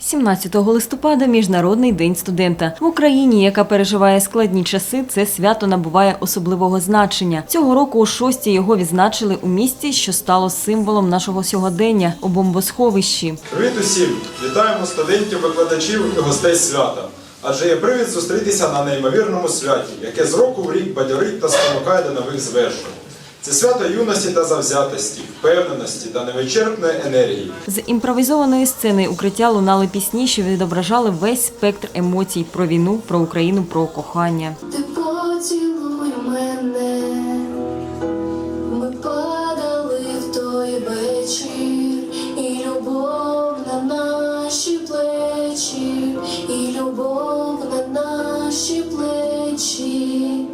17 листопада Міжнародний день студента в Україні, яка переживає складні часи. Це свято набуває особливого значення. Цього року у шості його відзначили у місті, що стало символом нашого сьогодення у бомбосховищі. Привіт усім! Вітаємо студентів, викладачів і гостей свята. Адже є привід зустрітися на неймовірному святі, яке з року в рік бадьорить та спонукає до нових звершень. Це свято юності та завзятості, впевненості та невичерпної енергії. З імпровізованої сцени укриття лунали пісні, що відображали весь спектр емоцій про війну, про Україну, про кохання. Ти поцілуй мене, ми падали в той вечір, і любов на наші плечі, і любов на наші плечі.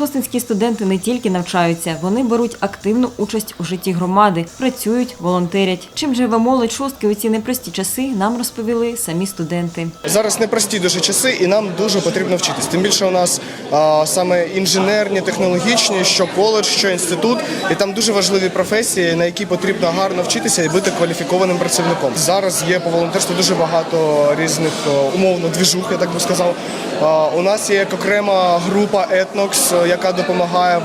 Шостинські студенти не тільки навчаються, вони беруть активну участь у житті громади, працюють, волонтерять. Чим живе молодь шостки у ці непрості часи, нам розповіли самі студенти. Зараз непрості дуже часи, і нам дуже потрібно вчитись. Тим більше у нас а, саме інженерні, технологічні, що коледж, що інститут, і там дуже важливі професії, на які потрібно гарно вчитися і бути кваліфікованим працівником. Зараз є по волонтерству дуже багато різних умовно двіжух, я так би сказав. А, у нас є як окрема група Етнокс, яка допомагає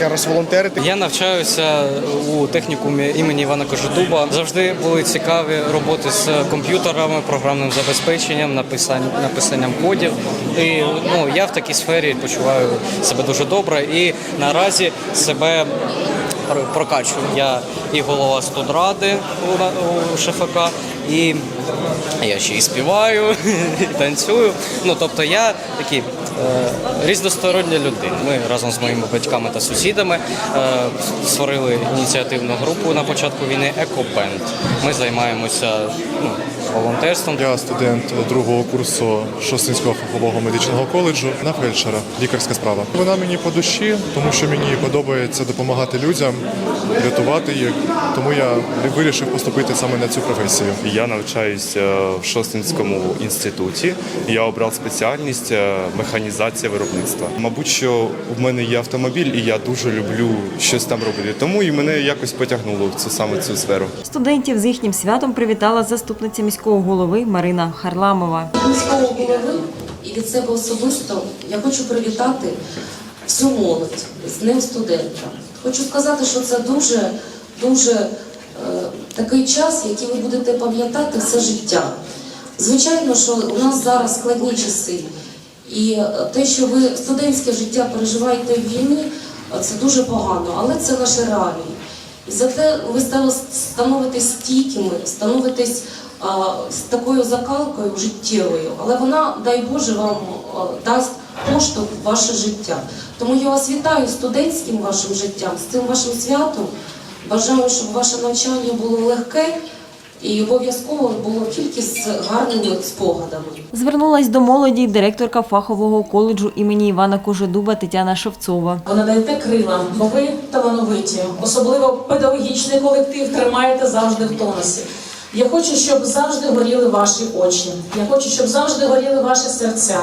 якраз волонтерити. Я навчаюся у технікумі імені Івана Кожедуба. Завжди були цікаві роботи з комп'ютерами, програмним забезпеченням, написанням, написанням кодів. І ну, я в такій сфері почуваю себе дуже добре і наразі себе пр- прокачую. Я і голова студради у, ШФК, і я ще і співаю, і танцюю. Ну тобто я такий різностороння людина. Ми разом з моїми батьками та сусідами е, створили ініціативну групу на початку війни Екобенд. Ми займаємося ну, волонтерством. Я студент другого курсу Шостинського фахового медичного коледжу на фельдшера. Лікарська справа. Вона мені по душі, тому що мені подобається допомагати людям, рятувати їх. Тому я вирішив поступити саме на цю професію. Я навчаюся в Шостинському інституті. Я обрав спеціальність е, механізація виробництва. Мабуть, що в мене є автомобіль, і я дуже люблю щось там робити. Тому і мене якось потягнуло в цю саме цю сферу. Студентів з їхнім святом привітала заступниця міського голови Марина Харламова. міського голови і від себе особисто я хочу привітати всю молодь з Днем студента. Хочу сказати, що це дуже дуже е, такий час, який ви будете пам'ятати все життя. Звичайно, що у нас зараз складні часи, і те, що ви студентське життя переживаєте в війні, це дуже погано, але це наші реалії. І зате ви становитесь стійкими, становитесь а, з такою закалкою життєвою, але вона, дай Боже, вам а, дасть поштовх в ваше життя. Тому я вас вітаю студентським вашим життям, з цим вашим святом. Бажаю, щоб ваше навчання було легке і обов'язково було тільки з гарними спогадами. Звернулась до молоді директорка фахового коледжу імені Івана Кожедуба Тетяна Шевцова. Ви надаєте крила, бо ви талановиті, особливо педагогічний колектив тримаєте завжди в тонусі. Я хочу, щоб завжди горіли ваші очі. Я хочу, щоб завжди горіли ваші серця.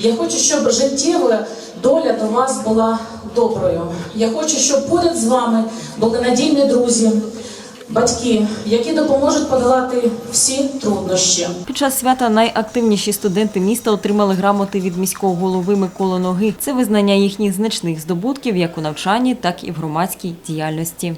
Я хочу, щоб життєва доля до вас була доброю. Я хочу, щоб поряд з вами були надійні друзі, батьки, які допоможуть подолати всі труднощі. Під час свята найактивніші студенти міста отримали грамоти від міського голови Миколи Ноги. Це визнання їхніх значних здобутків як у навчанні, так і в громадській діяльності.